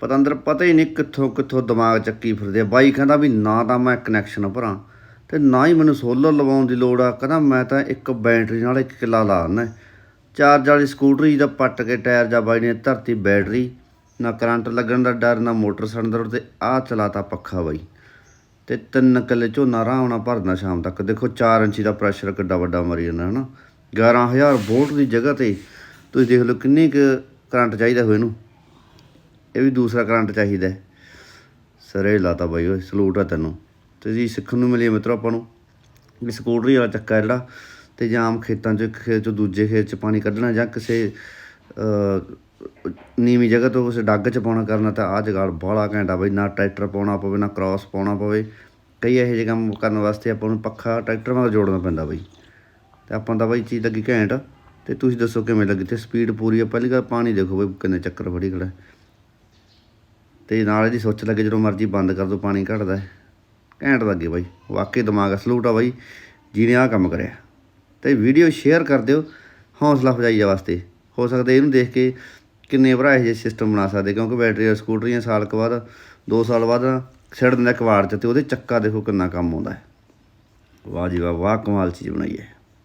ਪਤੰਦਰ, ਪਤਾ ਹੀ ਨਹੀਂ ਕਿੱਥੋਂ ਕਿੱਥੋਂ ਦਿਮਾਗ ਚੱਕੀ ਫਿਰਦੇ ਆ। ਬਾਈ ਕਹਿੰਦਾ ਵੀ ਨਾ ਤਾਂ ਮੈਂ ਕਨੈਕਸ਼ਨ ਭਰਾਂ ਤੇ ਨਾ ਹੀ ਮੈਨੂੰ ਸੋਲਰ ਲਵਾਉਣ ਦੀ ਲੋੜ ਆ। ਕਹਿੰਦਾ ਮੈਂ ਤਾਂ ਇੱਕ ਬੈਟਰੀ ਨਾਲ ਇੱਕ ਕਿੱਲਾ ਲਾ ਦਿੰਦਾ। ਚਾਰਜ ਵਾਲੀ ਸਕੂਟਰੀ ਦਾ ਪੱਟ ਕੇ ਟਾਇਰ ਜਾਂ ਬਾਈ ਨੇ ਧਰਤੀ ਬੈਟਰੀ ਨਾ ਕਰੰਟ ਲੱਗਣ ਦਾ ਡਰ, ਨਾ ਮੋਟਰ ਸੜਨ ਤੇ ਆਹ ਚਲਾਤਾ ਪੱਖਾ ਬਾਈ। ਤੇ ਤਿੰਨ ਕਿੱਲੇ ਝੋਨਾ ਆਰਾਮ ਨਾਲ ਭਰਨਾ ਸ਼ਾਮ ਤੱਕ। ਦੇਖੋ 4 ਇੰਚੀ ਦਾ ਪ੍ਰੈਸ਼ਰ ਕਿੱਡਾ ਵੱਡਾ ਮਰੀ ਜਾਂਦਾ ਹਨਾ। 11000 ਵੋਲਟ ਦੀ ਜਗ੍ਹਾ ਤੇ ਤੁਸੀਂ ਦੇਖ ਲਓ ਕਿੰਨੀ ਕੁ ਕਰੰਟ ਚਾਹੀਦਾ ਹੋਏ ਇਹਨੂੰ। ਇਹ ਵੀ ਦੂਸਰਾ ਕਰੰਟ ਚਾਹੀਦਾ ਹੈ। ਸਰੇ ਲਾਤਾ ਬਾਈ ਓਏ, ਸਲੂਟ ਆ ਤੈਨੂੰ। ਤੇ ਜੀ ਸਿੱਖਣ ਨੂੰ ਮਿਲੀ ਹੈ ਮਿੱਤਰੋ ਆਪਾਂ ਨੂੰ। ਵੀ ਸਕੂਟਰੀ ਵਾਲਾ ਚੱਕਾ ਜਿਹੜਾ, ਤੇ ਜਾਂ ਆਮ ਖੇਤਾਂ 'ਚ ਇੱਕ ਖੇਤ 'ਚੋਂ ਦੂਜੇ ਖੇਤ 'ਚ ਪਾਣੀ ਕੱਢਣਾ, ਜਾਂ ਕਿਸੇ ਨੀਵੀਂ ਜਗ੍ਹਾ ਤੋਂ ਕਿਸੇ ਡੱਗ 'ਚ ਪਾਉਣਾ ਕਰਨਾ, ਤਾਂ ਆਹ ਜਗਾੜ ਬਾਹਲਾ ਘੈਂਟਾ ਬਈ। ਨਾ ਟਰੈਕਟਰ ਪਾਉਣਾ ਪਵੇ, ਨਾ ਕ੍ਰਾਸ ਪਾਉਣਾ ਪਵੇ। ਕਈ ਇਹੋ ਜਿਹੇ ਕੰਮ ਕਰਨ ਵਾਸਤੇ ਆਪਾਂ ਨੂੰ ਪੱਖਾ ਟਰੈਕਟਰ ਨਾਲ ਜੋੜਨਾ ਪੈਂਦਾ ਬਈ। ਤੇ ਆਪਾਂ ਤਾਂ ਬਾਈ ਚੀਜ਼ ਲੱਗੀ ਘੈਂਟ। ਤੇ ਤੁਸੀਂ ਦੱਸੋ ਕਿਵੇਂ ਲੱਗੀ? ਤੇ ਸਪੀਡ ਪੂਰੀ ਆ। ਪਹਿਲੀ ਗੱਲ ਪਾਣੀ ਦੇਖੋ ਬਈ, ਕਿੰਨੇ ਚੱਕਰ ਫੜੀ ਖੜਾ। ਤੇ ਨਾਲ ਇਹਦੀ ਸੁੱਚ ਲੱਗੇ ਜਦੋਂ ਮਰਜ਼ੀ ਬੰਦ ਕਰ ਦੋ, ਪਾਣੀ ਘਟਦਾ ਹੈ। ਘੈਂਟ ਲੱਗੇ ਬਾਈ। ਵਾਕਈ ਦਿਮਾਗ ਸਲੂਟ ਆ ਬਾਈ, ਜਿਹਨੇ ਆਹ ਕੰਮ ਕਰਿਆ। ਤੇ ਵੀਡੀਓ ਸ਼ੇਅਰ ਕਰ ਦਿਓ, ਹੌਸਲਾ ਅਫਜ਼ਾਈ ਵਾਸਤੇ। ਹੋ ਸਕਦਾ ਇਹਨੂੰ ਦੇਖ ਕੇ ਕਿੰਨੇ ਭਰਾ ਇਹ ਜਿਹੇ ਸਿਸਟਮ ਬਣਾ ਸਕਦੇ, ਕਿਉਂਕਿ ਬੈਟਰੀ ਸਕੂਟਰੀਆਂ ਸਾਲ ਕੁ ਬਾਅਦ 2 ਸਾਲ ਬਾਅਦ ਛੱਡ ਦਿੰਦਾ ਕਵਾੜ ਚ ਤੇ ਉਹਦੇ ਚੱਕਾ ਦੇਖੋ ਕਿੰਨਾ ਕੰਮ ਆਉਂਦਾ ਹੈ। ਵਾਹ ਜੀ ਵਾਹ ਵਾਹ ਕਮਾਲ ਚੀਜ਼ ਬਣਾਈ ਹੈ।